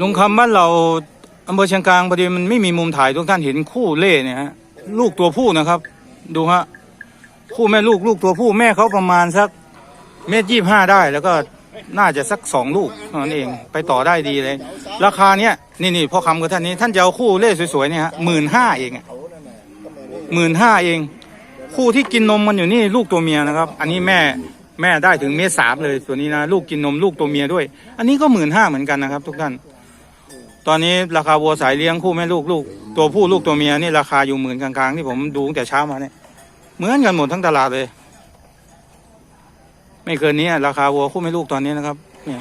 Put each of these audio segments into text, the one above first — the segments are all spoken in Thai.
ลุงคำบ้านเราอำเภอเชียงกลางพอดีมันไม่มีมุมถ่ายทุกท่านเห็นคู่เล่เนี่ยฮะลูกตัวผู้นะครับ ดูฮะคู่แม่ลูกลูกตัวผู้แม่เขาประมาณสักเมตรยี่ห้าได้ แล้วก็น่าจะสักสองลูกเท่านั้นเองไปต่อได้ดีเลย ราคาเนี้ยนี่นี่พ่อคำกับท่านนี้ท่านจะเอาคู่เล่สวยๆเนี่ยฮะหมื่นห้าเองหมื่นห้าเอง คู่ที่กินนมมันอยู่นี่ลูกตัวเมียนะครับ อันนี้แม่ แม่ได้ถึงเมตรสามเลยส่วนนี้นะลูกกินนมลูกตัวเมียด้วย อันนี้ก็หมื่นห้าเหมือนกันนะครับ ทุกท่าน ตอนนี้ราคาวัวสายเลี้ยงคู่แม่ลูกลูก ตัวผู้ลูกตัวเมียนี่ราคาอยู่หมื่นกลางๆที่ผมดูตั้งแต่เช้ามาเนี่ยเหมือนกันหมดทั้งตลาดเลย ไม่เกินนี้ราคาวัวคู่แม่ลูกตอนนี้นะครับ เนี่ย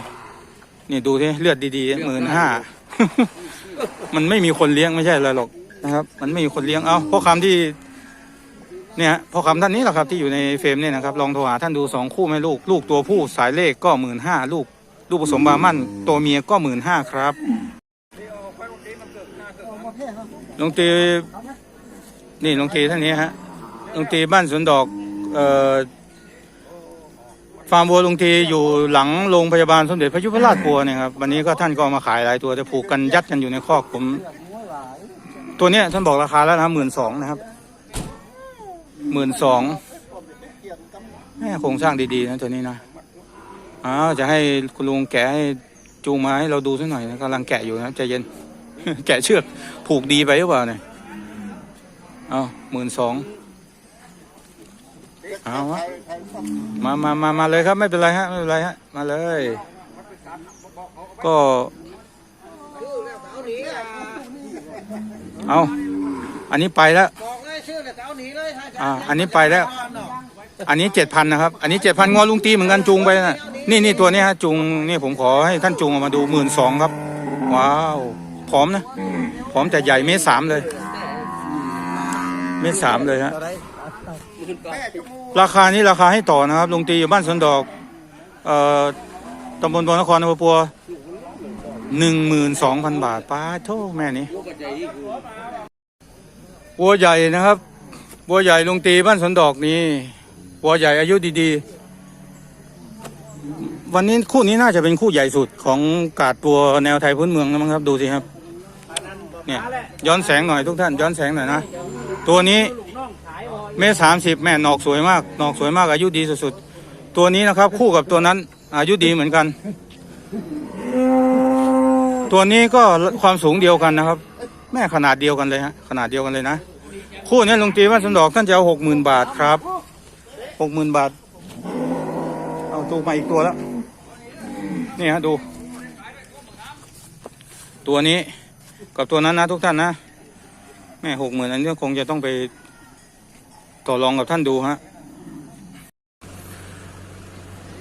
นี่ดูที่เลือดดีๆหมื่นห้ามันไม่มีคนเลี้ยงไม่ใช่อะไรหรอกนะครับ มันไม่มีคนเลี้ยงเอาเพราะคำที่ เนี่ยฮะพ่อคำท่านนี้แหละครับที่อยู่ในเฟรมเนี่ยนะครับลองโทรหาท่านดูสองคู่แม่ลูก ลูกตัวผู้สายเลขก็หมื่นห้าลูก ลูกผสมบามั่นตัวเมียก็หมื่นห้าครับลงตีนี่ลงตีท่านนี้ฮะลงตีบ้านสวนดอกเอ่อฟาร์มวัวลงตีอยู่หลังโรงพยาบาลสมเด็จพระยุพราชปัวเนี่ยครับวันนี้ก็ท่านก็เอามาขายหลายตัวจะผูกกันยัดกันอยู่ในคอกผม ตัวเนี้ยท่านบอกราคาแล้วนะหมื่นสองนะครับ หมื่นสองแม่โครงสร้างดีๆนะตัวนี้นะอ้าวจะให้คุณลุงแกะให้จูงมาให้เราดูสักหน่อยนะกำลังแกะอยู่นะใจเย็น แกะเชือกผูกดีไปหรือเปล่าเนี่ยเอาหมื่นสองเอาวะมามามามาเลยครับไม่เป็นไรฮะไม่เป็นไรฮะมาเลย ก็เอาอันนี้ไปแล้ว ชื่อเลยจะเอาหนีเลยให้จะอ่าอันนี้ไปแล้วอันนี้เจ็ดพันนะครับ อันนี้เจ็ดพันงอลุงตีเหมือนกันจูงไปนะนี่นี่ตัวนี้ฮะจูงนี่ผมขอให้ท่านจูงออกมาดูหมื่นสองครับ ว้าวผอมนะผอมแต่ใหญ่เมตรสามเลย เมตรสามเลยฮะราคานี้ราคาให้ต่อนะครับลุงตีอยู่บ้านสวนดอกเอ่อตำบลบางนครอำเภอปัวหนึ่งหมื่นสองพันบาทป้าโทษแม่นี้ วัวใหญ่นะครับ บัวใหญ่ลงตีบ้านสวนดอกนี่บัวใหญ่อายุดีๆ วันนี้คู่นี้น่าจะเป็นคู่ใหญ่สุดของกาดตัวแนวไทยพื้นเมืองนะมั้งครับ ดูสิครับ เนี่ยย้อนแสงหน่อยทุกท่าน ย้อนแสงหน่อยนะ ตัวนี้เมตรสามสิบแม่หนอกสวยมากหนอกสวยมากอายุดีสุดๆ ตัวนี้นะครับ คู่กับตัวนั้น อายุดีเหมือนกัน ตัวนี้ก็ความสูงเดียวกันนะครับ แม่ขนาดเดียวกันเลยฮะขนาดเดียวกันเลยนะ คู่นี้ลุงตีบ้านสวนดอกท่านจะเอาหกหมื่นบาทครับหกหมื่นบาท เอาตัวมาอีกตัวแล้วนี่ฮะดู ตัวนี้กับตัวนั้นนะทุกท่านนะ แม่หกหมื่นอันนี้คงจะต้องไปต่อรองกับท่านดูฮะ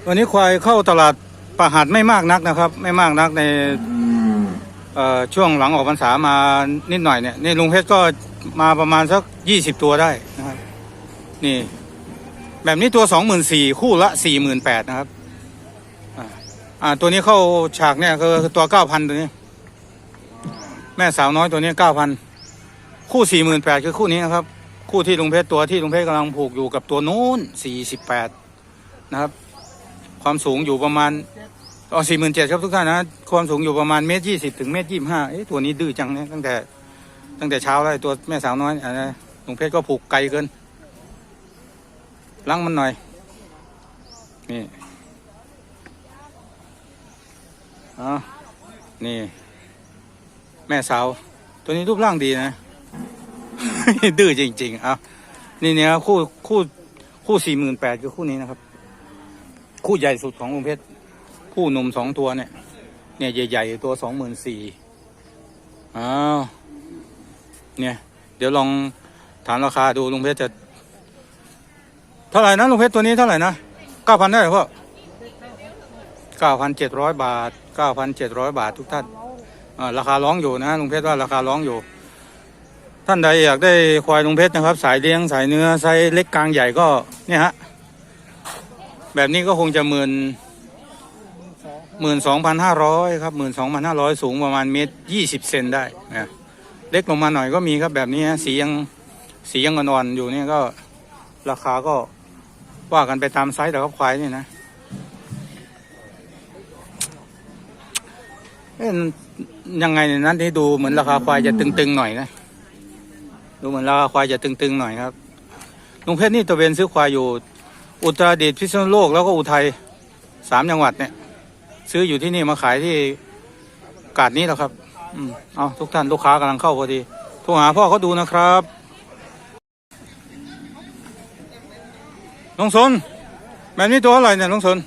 วันนี้ควายเข้าตลาดประหัดไม่มากนักนะครับ ไม่มากนักใน ช่วงหลังออกพรรษามานิดหน่อยเนี่ยนี่ลุงเพชรก็มาประมาณสักยี่สิบตัวได้นะครับนี่ แบบนี้ตัวสองหมื่นสี่คู่ละสี่หมื่นแปดนะครับอ่าตัวนี้เข้าฉากเนี่ยคือตัวเก้าพันตัวนี้ แม่สาวน้อยตัวนี้เก้าพันคู่สี่หมื่นแปดคือคู่นี้นะครับ คู่ที่ลุงเพชรตัวที่ลุงเพชรกำลังผูกอยู่กับตัวนู้นสี่สิบแปดนะครับ ความสูงอยู่ประมาณ อ๋อสี่หมื่นเจ็ดครับทุกท่านนะ ความสูงอยู่ประมาณเมตรยี่สิบถึงเมตรยี่สิบห้าเอ๊ะตัวนี้ดื้อจังเนี่ยตั้งแต่ตั้งแต่เช้าแล้วตัวแม่สาวน้อยอะนะลุงเพชรก็ผูกไกลเกินล้างมันหน่อย นี่อ๋อนี่ แม่สาว ตัวนี้รูปร่างดีนะ ดื้อจริงๆเอะนี่เนี่ยคู่คู่คู่สี่หมื่นแปดคือคู่นี้นะครับ คู่ใหญ่สุดของลุงเพชร คู่หนุ่มสองตัวเนี่ย เนี่ยใหญ่ๆตัวสองหมื่นสี่อ้าวเนี่ยเดี๋ยวลองถามราคาดูลุงเพชรจะ เท่าไหร่นะลุงเพชรตัวนี้เท่าไหร่นะเก้าพันได้หรอพ่อเก้าพันเจ็ดร้อยบาทเก้าพันเจ็ดร้อยบาททุกท่านอ่าราคาร้องอยู่นะลุงเพชรว่าราคาร้องอยู่ ท่านใดอยากได้ควายลุงเพชรนะครับ สายเลี้ยงสายเนื้อไซส์เล็กกลางใหญ่ก็เนี่ยฮะแบบนี้ก็คงจะหมื่น หมื่นสองพันห้าร้อยครับหมื่นสองพันห้าร้อยสูงประมาณเมตรยี่สิบเซนได้นะเล็กลงมาหน่อยก็มีครับแบบนี้ฮะสียังสียังอ่อนๆอยู่เนี่ยก็ราคาก็ว่ากันไปตามไซส์แต่ครับควายนี่นะเอ๊ะยังไงเนี่ยนั้นที่ดูเหมือนราคาควายจะตึงๆหน่อยนะดูเหมือนราคาควายจะตึงๆหน่อยครับลุงเพชรนี่ตะเวนซื้อควายอยู่ อุตรดิตถ์พิษณุโลกแล้วก็อุทัยสามจังหวัดเนี่ย ซื้ออยู่ที่นี่มาขายที่กาดนี้แล้วครับ อืมเอาทุกท่านลูกค้ากำลังเข้าพอดีโทรหาพ่อเขาดูนะครับลงสนแบบนี้ตัวเท่าไหร่เนี่ยลงสน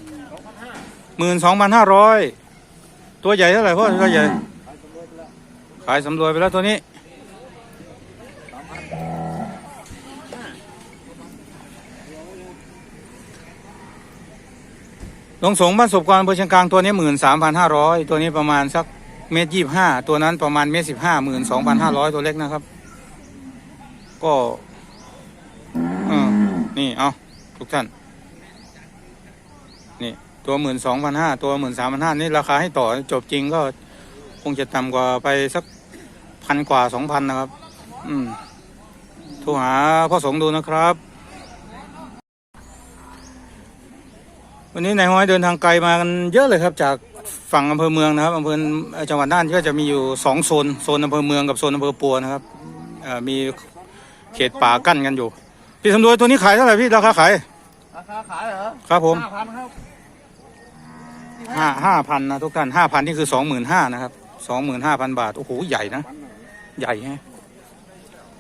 หมื่นสองพันห้าร้อยตัวใหญ่เท่าไหร่พ่อตัวใหญ่ ขายสำรวยไปแล้วตัวนี้ ลงสงบ้านศพกรอำเภอเชียงกลางตัวนี้หมื่นสามพันห้าร้อยตัวนี้ประมาณสักเมตรยี่ห้าตัวนั้นประมาณเมตรสิบห้าหมื่นสองพันห้าร้อยตัวเล็กนะครับ ก็อนี่เอาทุกท่าน นี่ตัวหมื่นสองพันห้าตัวหมื่นสามพันห้านี่ราคาให้ต่อจบจริงก็คงจะต่ำกว่าไปสักพันกว่าสองพันนะครับ อืมโทรหาพ่อสงดูนะครับ วันนี้นายห้อยเดินทางไกลมากันเยอะเลยครับ จากฝั่งอำเภอเมืองนะครับอำเภอเอ่อจังหวัดน่านก็จะมีอยู่สองโซนโซนอำเภอเมืองกับโซนอำเภอปัวนะครับเอ่อมีเขตป่ากั้นกันอยู่ พี่สำรวยตัวนี้ขายเท่าไหร่พี่ราคาขายราคาขายเหรอครับผมห้าพันครับห้าห้าพันนะทุกท่านห้าพันนี่คือสองหมื่นห้านะครับสองหมื่นห้าพันบาทโอ้โหใหญ่นะ ใหญ่ฮะ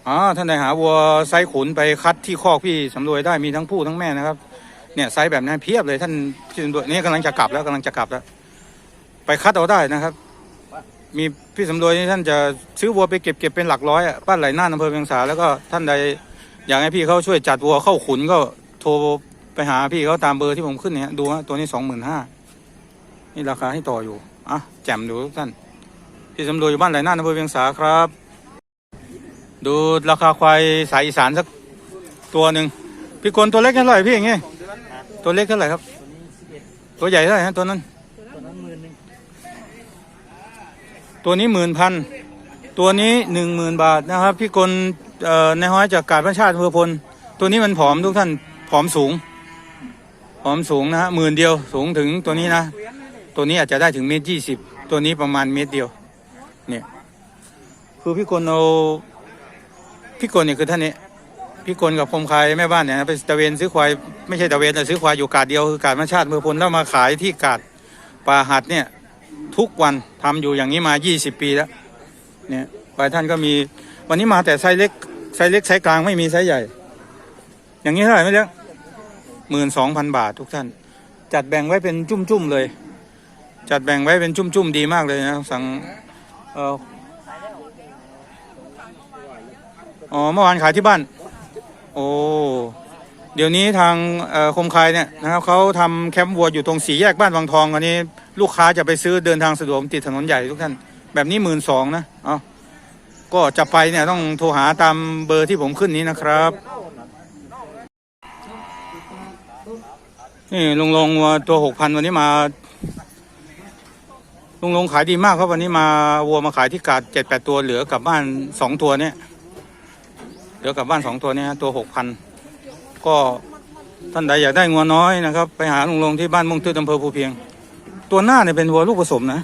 อ๋อท่านใดหาวัวไซส์ขุนไปคัดที่คอกพี่สำรวยได้มีทั้งผู้ทั้งแม่นะครับ เนี่ยไซส์แบบนั้เพียบเลยท่านพี่สำรวยนี่กำลังจะกลับแล้วกำลังจะกลับแล้ว ไปคัดเอาได้นะครับ มีพี่สำรวยนี่ท่านจะซื้อวัวไปเก็บเก็บเป็นหลักร้อยอะบ้านไหลน่าอำเภอเวียงสาแล้วก็ท่านใดอยากให้พี่เขาช่วยจัดวัวเข้าขุนก็โทรไปหาพี่เขาตามเบอร์ที่ผมขึ้นเนี่ยดูฮะตัวนี้สองหมื่นห้านี่ราคาให้ต่ออยู่อะแจ่มดูทุกท่านพี่สำรวยอยู่บ้านไหลน่าอำเภอเวียงสาครับ ดูราคาควายสายอีสานสักตัวหนึ่งพี่กลตัวเล็กเท่าไหร่พี่อย่างงี้ ตัวเล็กเท่าไหร่ครับตัวใหญ่เท่าไหร่ฮะตัวนั้น ตัวนั้นหมื่นหนึ่งตัวนี้หมื่นพัน ตัวนี้หนึ่งหมื่นบาทนะครับ พี่กลเอ่อในห้อยจากกาดพระชาติอำเภอพล ตัวนี้มันผอมทุกท่าน ผอมสูง ผอมสูงนะฮะหมื่นเดียว สูงถึงตัวนี้นะ ตัวนี้อาจจะได้ถึงเมตรยี่สิบ ตัวนี้ประมาณเมตรเดียว เนี่ย คือพี่กลเอาพี่กลเนี่ยคือท่านนี้ พี่กลกับพรมคายแม่บ้านเนี่ยไปตะเวนซื้อควายไม่ใช่ตะเวนแต่ซื้อควายอยู่กาดเดียวคือกาดพระชาติอำเภอพลแล้วมาขายที่กาดป่าหัดเนี่ยทุกวันทำอยู่อย่างนี้มา 20 ปีแล้วเนี่ยบางท่านก็มีวันนี้มาแต่ไซส์เล็กไซส์เล็กไซส์กลางไม่มีไซส์ใหญ่ อย่างนี้เท่าไหร่ไม่เลี้ยงหมื่นสองพันบาททุกท่าน จัดแบ่งไว้เป็นจุ่มๆเลย จัดแบ่งไว้เป็นจุ่มๆดีมากเลยนะสั่งเอออ๋อเมื่อวานขายที่บ้าน โอ้ เดี๋ยวนี้ทางคมคายเนี่ยนะครับเขาทำแคมป์วัวอยู่ตรงสี่แยกบ้านวังทองอันนี้ ลูกค้าจะไปซื้อเดินทางสะดวกติดถนนใหญ่ทุกท่าน แบบนี้หมื่นสองนะเอาก็จะไปเนี่ยต้องโทรหาตามเบอร์ที่ผมขึ้นนี้นะครับนี่ลุงลงวัวตัวหกพันวันนี้มาลุงลงขายดีมากครับวันนี้มาวัวมาขายที่กาดเจ็ดแปดตัวเหลือกลับบ้านสองตัวเนี่ย เหลือกลับบ้านสองตัวนี่ยฮะตัวหกพันก็ท่านใดอยากได้งัวน้อยนะครับ ไปหาลุงลงที่บ้านมุ่งตื้ออำเภอภูเพียง ตัวหน้าเนี่ยเป็นวัวลูกผสมนะ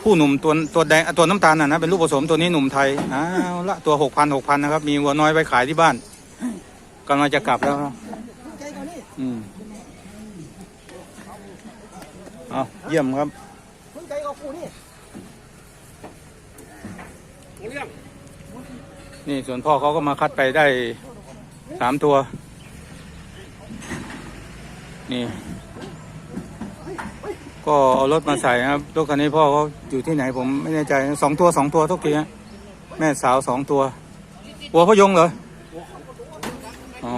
ผู้หนุ่มตัวตัวแดงตัวน้ำตาลน่ะนะเป็นลูกผสมตัวนี้หนุ่มไทยอ้าวละตัวหกพันหกพันนะครับมีวัวน้อยไว้ขายที่บ้านกำลังจะกลับแล้วครับอืมเอาเยี่ยมครับคุณใจกับกู นี่ส่วนพ่อเขาก็มาคัดไปได้สามตัว นี่ ก็เอารถมาใส่นะครับรถคันนี้พ่อเขาอยู่ที่ไหนผมไม่แน่ใจสองตัวสองตัวทุกทีฮะแม่สาวสองตัววัวพยงเหรออ๋อ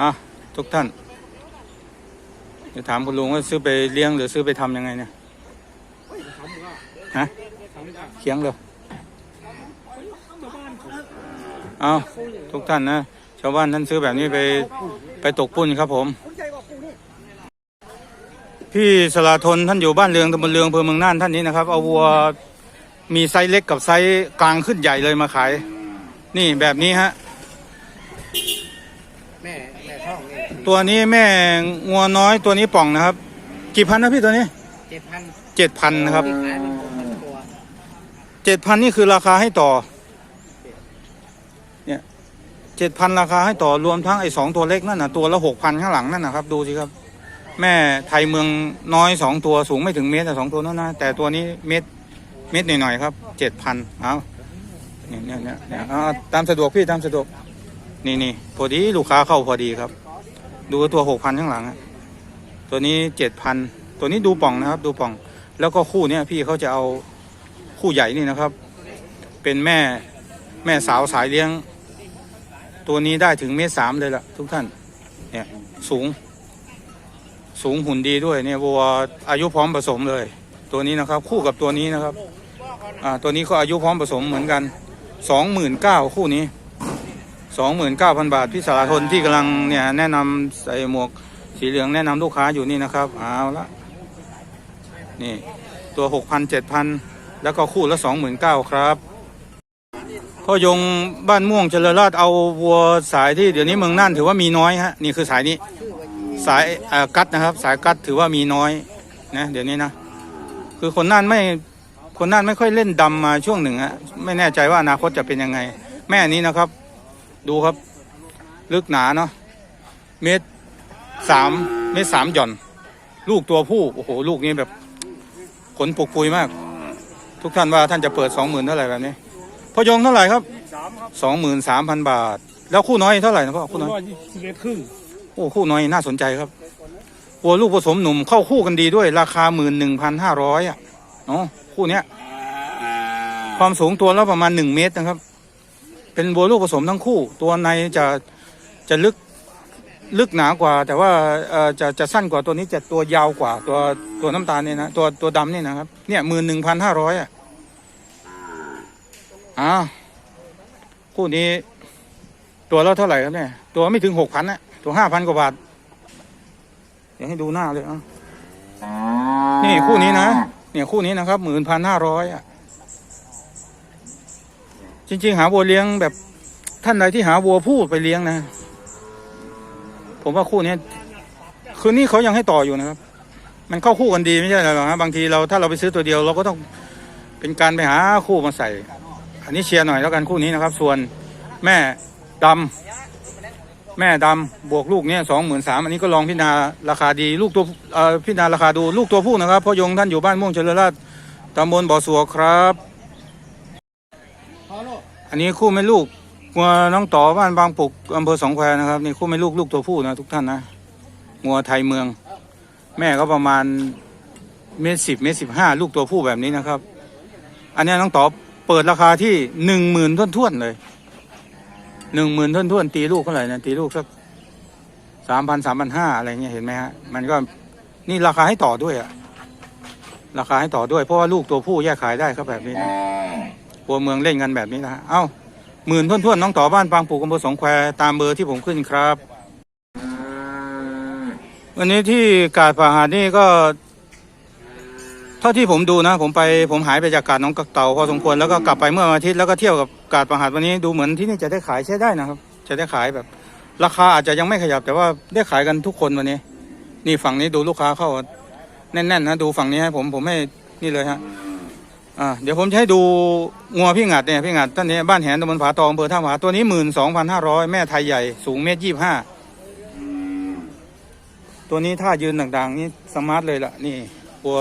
อะทุกท่านจะถามคุณลุงว่าซื้อไปเลี้ยงหรือซื้อไปทำยังไงเนี่ยฮะเคียงเลย เอาทุกท่านนะ ชาวบ้านท่านซื้อแบบนี้ไปไปตกปุ้นครับผมคุณใจกับกูนี่พี่สลาทนท่านอยู่บ้านเรืองตำบลเรืองอำเภอเมืองน่านท่านนี้นะครับ เอาวัวมีไซส์เล็กกับไซส์กลางขึ้นใหญ่เลยมาขาย นี่แบบนี้ฮะแม่แม่ท้องนี่ตัวนี้แม่งัวน้อยตัวนี้ป่องนะครับ กี่พันนะพี่ตัวนี้ตเจ็ดพันเจ็ดพันนะครับที่ขายเป็นพันตัวเจ็ดพันนี่คือราคาให้ต่อเนี่ย เจ็ดพันราคาให้ต่อรวมทั้งไอ้สองตัวเล็กนั่นนะตัวละหกพันข้างหลังนั่นนะครับ ดูสิครับ แม่ไทยเมืองน้อยสองตัวสูงไม่ถึงเมตรแต่สองตัวนั่นนะแต่ตัวนี้เมตรเมตรหน่อยๆครับเจ็ดพันเอาเนี่ยเนี่ยเนี่ยอ่าตามสะดวกพี่ตามสะดวกนี่นี่พอดีลูกค้าเข้าพอดีครับ ดูตัวหกพันข้างหลังอะตัวนี้เจ็ดพันตัวนี้ดูป่องนะครับ ดูป่อง แล้วก็คู่เนี้ยพี่เขาจะเอาคู่ใหญ่นี่นะครับ เป็นแม่แม่สาวสายเลี้ยง ตัวนี้ได้ถึงเมตรสามเลยล่ะ ทุกท่าน เนี่ย สูง สูงหุ่นดีด้วยเนี่ยวัวอายุพร้อมผสมเลย ตัวนี้นะครับ คู่กับตัวนี้นะครับ อ่า ตัวนี้ก็อายุพร้อมผสมเหมือนกันสองหมื่นเก้าคู่นี้สองหมื่นเก้าพันบาทพี่สารทนที่กำลังเนี่ยแนะนำใส่หมวกสีเหลืองแนะนำลูกค้าอยู่นี่นะครับเอาละนี่ตัวหกพันเจ็ดพันแล้วก็คู่ละสองหมื่นเก้าครับ พ่อยงบ้านม่วงเจริญราชเอาวัวสายที่เดี๋ยวนี้เมืองน่านถือว่ามีน้อยฮะนี่คือสายนี้ สายอ่อกัดนะครับ สายกัดถือว่ามีน้อยนะเดี๋ยวนี้นะคือคนน่านไม่คนน่านไม่ค่อยเล่นดำมาช่วงหนึ่งฮะไม่แน่ใจว่าอนาคตจะเป็นยังไง แม่นี้นะครับ ดูครับ ลึกหนาเนาะเมตรสามเมตรสามหย่อน ลูกตัวผู้โอ้โหลูกนี้แบบขนปุกปุยมาก ทุกท่านว่าท่านจะเปิดสองหมื่นเท่าไหร่แบบนี้ พอยงเท่าไหร่ครับสองหมื่นสามพันบาท แล้วคู่น้อยเท่าไหร่นะพ่อคู่น้อยร้อยสิบเอ็ดครึ่งโอ้คู่น้อยน่าสนใจครับวัวลูกผสมหนุ่มเข้าคู่กันดีด้วย ราคาหมื่นหนึ่งพันห้าร้อยอะเนาะคู่เนี้ย ความสูงตัวละประมาณหนึ่งเมตรนะครับ เป็นวัวลูกผสมทั้งคู่ ตัวในจะจะลึกลึกหนากว่า แต่ว่าเอ่อจะจะสั้นกว่าตัวนี้จะตัวยาวกว่า ตัวตัวน้ำตาลเนี่ยนะตัวตัวดำนี่นะครับเนี่ยหมื่นหนึ่งพันห้าร้อยอะ อ้าวคู่นี้ ตัวละเท่าไหร่ครับเนี่ย ตัวไม่ถึงหกพันนะตัวห้าพันกว่าบาทเดี๋ยวให้ดูหน้าเลยอะนี่คู่นี้นะเนี่ยคู่นี้นะครับหมื่นพันห้าร้อยอะ จริง ๆ หาวัวเลี้ยงแบบท่านใดที่หาวัวผู้ไปเลี้ยงนะ ผมว่าคู่เนี้ยคืนนี้เขายังให้ต่ออยู่นะครับ มันเข้าคู่กันดีไม่ใช่เหรอฮะบางทีเราถ้าเราไปซื้อตัวเดียว เราก็ต้องเป็นการไปหาคู่มาใส่ อันนี้เชียร์หน่อยแล้วกันคู่นี้นะครับ ส่วนแม่ดำแม่ดำบวกลูกเนี่ยสองหมื่นสามอันนี้ก็ลองพิจารณาราคาดีลูกตัวพิจารณาราคาดูลูกตัวผู้นะครับพ่อยงท่านอยู่บ้านม่วงเจริญราชตำบลบ่อสัวครับ อันนี้คู่แม่ลูกงัวน้องต่อบ้านบางปุกอำเภอสองแควนะครับนี่คู่แม่ลูกลูกตัวผู้นะทุกท่านนะงัวไทยเมือง แม่ก็ประมาณเมตรสิบเมตรสิบห้าลูกตัวผู้แบบนี้นะครับ อันนี้น้องต่อ เปิดราคาที่หนึ่งหมื่นท่วนๆเลยหนึ่งหมื่นท่วนๆตีลูกเท่าไหร่นะตีลูกสักสามพันสามพันห้าอะไรเงี้ยเห็นไหมฮะมันก็นี่ราคาให้ต่อด้วยอะราคาให้ต่อด้วยเพราะว่าลูกตัวผู้แยกขายได้ครับแบบนี้นะหัวเมืองเล่นกันแบบนี้นะฮะเอ้าหมื่นท่วนๆน้องต่อบ้านปางปูกอำเภอสองแควตามเบอร์ที่ผมขึ้นครับวันนี้ที่กาดป่าหาดนี่ก็ เท่าที่ผมดูนะ ผมไปผมหายไปจากกาดหน้องกักเต่าพอสมควรแล้วก็กลับไปเมื่อวันอาทิตย์แล้วก็เที่ยวกับกาดป่าหาดวันนี้ดูเหมือนที่นี่จะได้ขายใช้ได้นะครับ จะได้ขายแบบ ราคาอาจจะยังไม่ขยับแต่ว่าได้ขายกันทุกคนวันนี้ นี่ฝั่งนี้ดูลูกค้าเข้าแน่นๆนะดูฝั่งนี้ให้ผมผมให้นี่เลยฮะอ่าเดี๋ยวผมจะให้ดูงัวพี่งัดเนี่ยพี่งัดท่านนี้บ้านแหนตำบลผาตองอำเภอท่าผาตัวนี้หมื่นสองพันห้าร้อยแม่ไทยใหญ่สูงเมตรยี่ห้าตัวนี้ท่ายืนต่างๆ นี่สมาร์ทเลยล่ะนี่วัว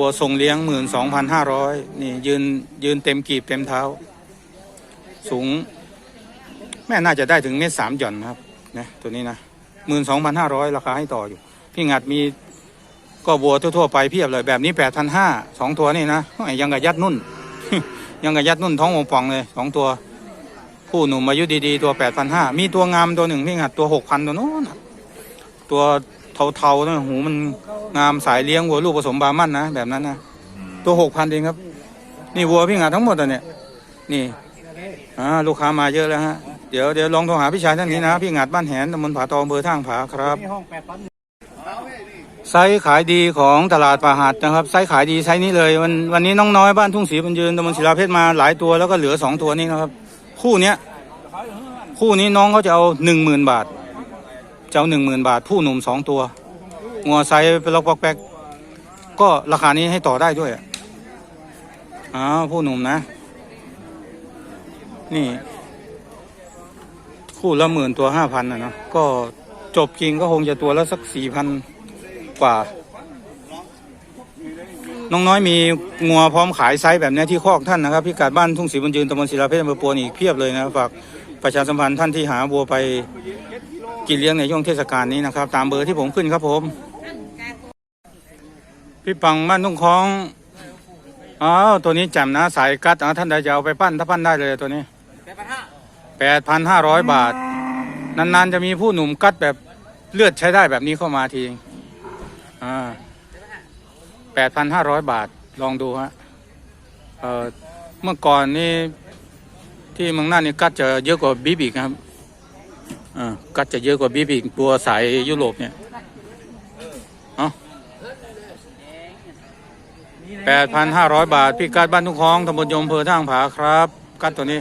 วัวทรงเลี้ยงหมื่นสองพันห้าร้อยนี่ยืนยืนเต็มกีบเต็มเท้า สูง แม่น่าจะได้ถึงเมตรสามหย่อนครับนะตัวนี้นะหมื่นสองพันห้าร้อยราคาให้ต่ออยู่ พี่งัดมีก็วัวทั่วๆไปเพียบเลยแบบนี้แปดพันห้าสองตัวนี่นะยังกับยัดนุ่น ยังกับยัดนุ่นท้องโป่องเลยสองตัว ผู้หนุ่มอายุดีๆ ตัวแปดพันห้ามีตัวงามตัวหนึ่งพี่งัดตัวหกพันตัวโน้นน่ะตัว เทาๆนะหูมันงามสายเลี้ยงวัวลูกผสมบามันนะแบบนั้นนะตัวหกพันเองครับ นี่วัวพี่งัดทั้งหมดอะเนี่ยนี่อ่าลูกค้ามาเยอะแล้วฮะเดี๋ยวเดี๋ยวลองโทรหาพี่ชายท่านนี้นะ พี่งัดบ้านแหนตำบลผาตองอำเภอท่างผาครับไซส์ขายดีของตลาดป่าหัดนะครับไซส์ขายดีไซส์นี้เลยวันวันนี้น้องน้อยบ้านทุ่งศรีบรรยืนตำบลศิลาเพชรมาหลายตัวแล้วก็เหลือสองตัวนี้นะครับ คู่เนี้ยคู่นี้น้องเขาจะเอาหนึ่งหมื่นบาท เอาหนึ่งหมื่นบาท ผู้หนุ่มสองตัวงัวไซส์เป็นล็อกปอกแป๊กก็ราคานี้ให้ต่อได้ด้วยอะอ้าวผู้หนุ่มนะ นี่ คู่ละหมื่นตัวห้าพันนะเนาะก็จบจริงก็คงจะตัวละสักสี่พันกว่า น้องน้อยมีงัวพร้อมขายไซส์แบบนี้ที่คอกท่านนะครับพิกัดบ้านทุ่งศรีบุญยืนตำบลศิลาเพชรอำเภอปัวนี่อีกเพียบเลยนะฝากประชาสัมพันธ์ท่านที่หาวัวไป กินเลี้ยงในช่วงเทศกาลนี้นะครับ ตามเบอร์ที่ผมขึ้นครับผม พี่ปังบ้านทุ่งคลองอ้าวตัวนี้แจ่มนะสายกัดอะท่านใดจะเอาไปปั้นถ้าปั้นได้เลยตัวนี้แปดพันห้าร้อยบาท นานๆจะมีผู้หนุ่มกัดแบบเลือดใช้ได้แบบนี้เข้ามาทีอ่าแปดพันห้าร้อยบาทลองดูฮะเอ่อเมื่อก่อนนี่ที่เมืองน่านนี่กัดจะเยอะกว่าบีบอีกครับ กัดจะเยอะกว่าบีบอีกตัวสายยุโรปเนี่ยเอาแปดพันห้าร้อยบาท พี่กัดบ้านทุ่งคลองตำบลยมเพอท่าผาครับ กัดตัวนี้